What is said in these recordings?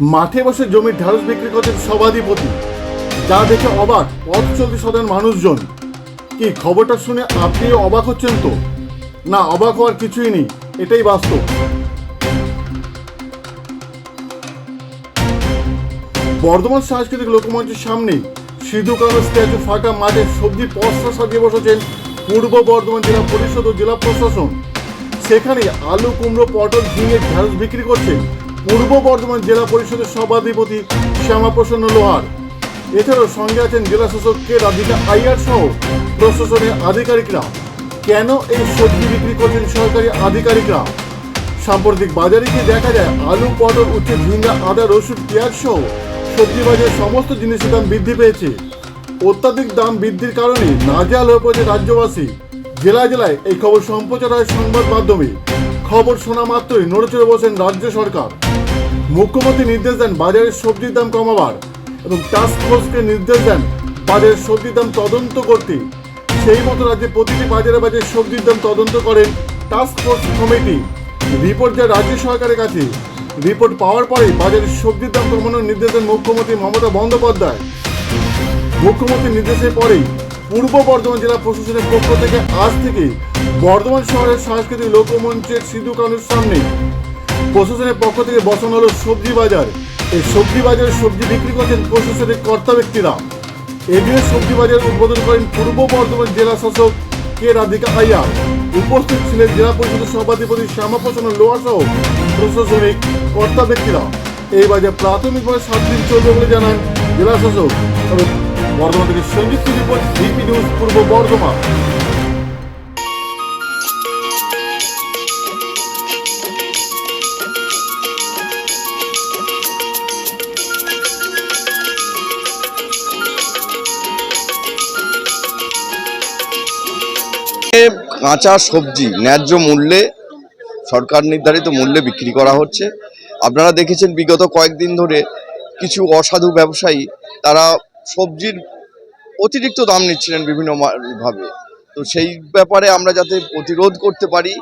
মাঠে বসে জমির ঢালস বিক্রি করছেন সভাধিপতি। যা দেখে অবাক পথ চলতি সাধারণ মানুষজন। কি খবরটা শুনে আপনিও অবাক হচ্ছেন তো? না, অবাক হওয়ার কিছুই নেই, এটাই বাস্তব। বর্ধমান সাংস্কৃতিক লোকমঞ্চের সামনে সিধু কানু স্ট্যাচু ফাঁকা মাঠে সবজি পসরা সাজিয়ে বসেছেন পূর্ব বর্ধমান জেলা পরিষদ ও জেলা প্রশাসন। সেখানে আলু, কুমড়ো, পটল ঝিঙে ঢেঁড়স বিক্রি করছেন পূর্ব বর্ধমান জেলা পরিষদের সভাধিপতি শ্যামাপ্রসন্ন লোহার। এছাড়াও সঙ্গে আছেন জেলা শাসক কে রাধিকা আইয়ার সহ প্রশাসনের আধিকারিকরা। কেন এই সবজি বিক্রি করছেন সরকারি আধিকারিকরা? সাম্প্রতিক বাজারে গিয়ে দেখা যায় আলু, পটল, উচ্ছে, ঝিঙ্গা, আদা, রসুন, পেঁয়াজ সহ সবজি বাজারে সমস্ত জিনিসের দাম বৃদ্ধি পেয়েছে? অত্যাধিক দাম বৃদ্ধির কারণে নাজেহাল হয়ে পড়েছে রাজ্যবাসী। জেলায় জেলায় এই খবর সম্প্রচার হয় সংবাদ মাধ্যমে। খবর শোনা মাত্রই নড়ে চড়ে বসেন রাজ্য সরকার। মুখ্যমন্ত্রী নির্দেশ দেন বাজারের সবজির দাম কমাবার এবং ফোর্সকে নির্দেশ দেন বাজারের সবজির দাম তদন্ত করতে। সেই মতো রাজ্যে প্রতিটি বাজারে বাজারে সবজির দাম তদন্ত করেন ফোর্স কমিটি রিপোর্ট যায় রাজ্য সরকারের কাছে। রিপোর্ট পাওয়ার পরে বাজারের সবজির দাম কমানোর নির্দেশ দেন মুখ্যমন্ত্রী মমতা বন্দ্যোপাধ্যায়। মুখ্যমন্ত্রীর নির্দেশের পরেই পূর্ব বর্ধমান জেলা প্রশাসনের পক্ষ থেকে আজ থেকে বর্ধমান শহরের সাংস্কৃতিক লোকমঞ্চের সিধু কানুর সামনে প্রশাসনের পক্ষ থেকে বসানো হলো সবজি বাজার। এই সবজি বাজারে সবজি বিক্রি করছেন প্রশাসনের কর্তা ব্যক্তিরা। এদিনে সবজি বাজার উদ্বোধন করেন পূর্ব বর্ধমান জেলা শাসক কে রাধিকা আইয়া উপস্থিত ছিলেন জেলা পরিষদের সভাধিপতি শ্যামাপ্রসন্ন লোয়া সহ প্রশাসনিক কর্তা ব্যক্তিরা। এই বাজার প্রাথমিকভাবে সাত দিন চলবে বলে জানান জেলা শাসক। বর্ধমান থেকে সঞ্জিত রিপোর্ট ডিপি নিউজ, পূর্ব বর্ধমান। কাঁচা সবজি, ন্যায্য মূল্যে, সরকার নির্ধারিত মূল্যে বিক্রি করা হচ্ছে। আপনারা দেখেছেন বিগত কয়েকদিন ধরে কিছু অসাধু ব্যবসায়ী, তারা সবজির অতিরিক্ত দাম নিচ্ছিলেন বিভিন্ন মা- ভাবে। তো সেই ব্যাপারে আমরা যাতে প্রতিরোধ করতে পারি,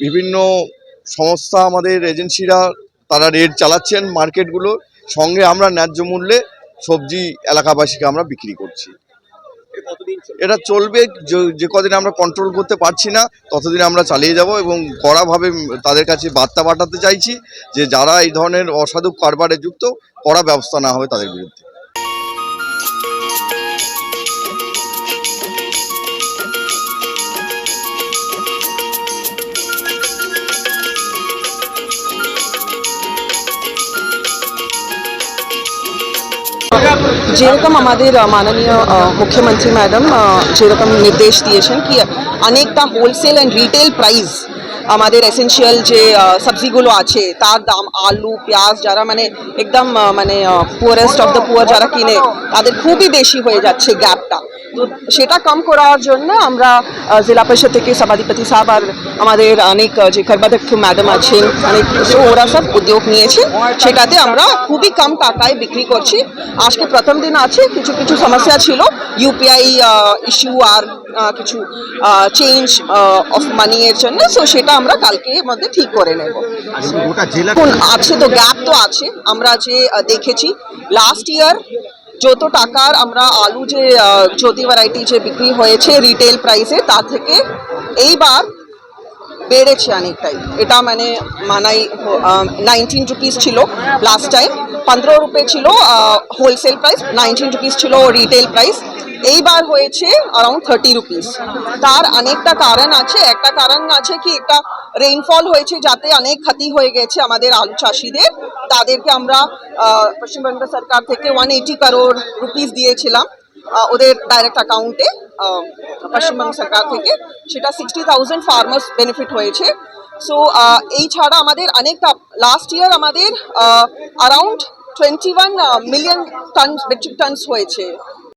বিভিন্ন সংস্থা আমাদের এজেন্সিরা, তারা রেট চালাচ্ছেন মার্কেটগুলো, সঙ্গে আমরা ন্যায্য মূল্যে সবজি এলাকাবাসীকে আমরা বিক্রি করছি। এটা চলবে, যে- কদিন আমরা কন্ট্রোল করতে পারছি না, ততদিন আমরা চালিয়ে যাব এবং কড়াভাবে তাদের কাছে বার্তা পাঠাতে চাইছি যে যারা এই ধরনের অসাধু কারবারে যুক্ত, কড়া ব্যবস্থা না হবে তাদের বিরুদ্ধে। যেরকম আমাদের আহ, মাননীয় আহ, মুখ্যমন্ত্রী ম্যাডাম আহ, যেরকম নির্দেশ দিয়েছেন কি অনেকটা হোলসেল অ্যান্ড রিটেল প্রাইস আমাদের এসেনশিয়াল যে সবজিগুলো আছে, তার দাম, আলু, পেঁয়াজ যারা মানে একদম মানে পুয়ারেস্ট অফ দ্য পুয়ার যারা কিনে, তাদের খুবই বেশি হয়ে যাচ্ছে গ্যাপটা তো সেটা কম করার জন্য আমরা জেলা পরিষদ থেকে সভাধিপতি সাহেব আর আমাদের অনেক যে কর্মাধ্যক্ষ ম্যাডাম আছেন, অনেক ওরা সব উদ্যোগ নিয়েছেন, সেটাতে আমরা খুবই কম টাকায় বিক্রি করছি। আজকে প্রথম দিন আছে, কিছু কিছু সমস্যা ছিল ইউপিআই ইস্যু আর কিছু চেঞ্জ অফ মানি এর জন্য সো সেটা আমরা কালকে মধ্যে ঠিক করে নেব। গোটা আছে তো গ্যাপ তো আছে। আমরা যে দেখেছি লাস্ট ইয়ার যত টাকার আমরা আলু যে জ্যোতি ভ্যারাইটি যে বিক্রি হয়েছে রিটেল প্রাইসে তা থেকে এইবার বেড়েছে অনেকটাই। এটা মানে মানাই নাইনটিন রুপিস ছিল লাস্ট টাইম পনেরো রুপে ছিল হোলসেল প্রাইস নাইনটিন রুপিস ছিল রিটেল প্রাইস এইবার হয়েছে অ্যারাউন্ড থার্টি রুপিস তার অনেকটা কারণ আছে। একটা কারণ আছে কি এটা রেইনফল হয়েছে যাতে অনেক ক্ষতি হয়ে গেছে আমাদের আলু চাষিদের। তাদেরকে আমরা পশ্চিমবঙ্গ সরকার থেকে ওয়ান এইটি করোড় রুপিস দিয়েছিলাম ওদের ডাইরেক্ট অ্যাকাউন্টে পশ্চিমবঙ্গ সরকার থেকে সেটা সিক্সটি থাউজেন্ড ফার্মার্স বেনিফিট হয়েছে। সো এই ছাড়া আমাদের অনেকটা লাস্ট ইয়ার আমাদের around twenty one million tons metric tons হয়েছে।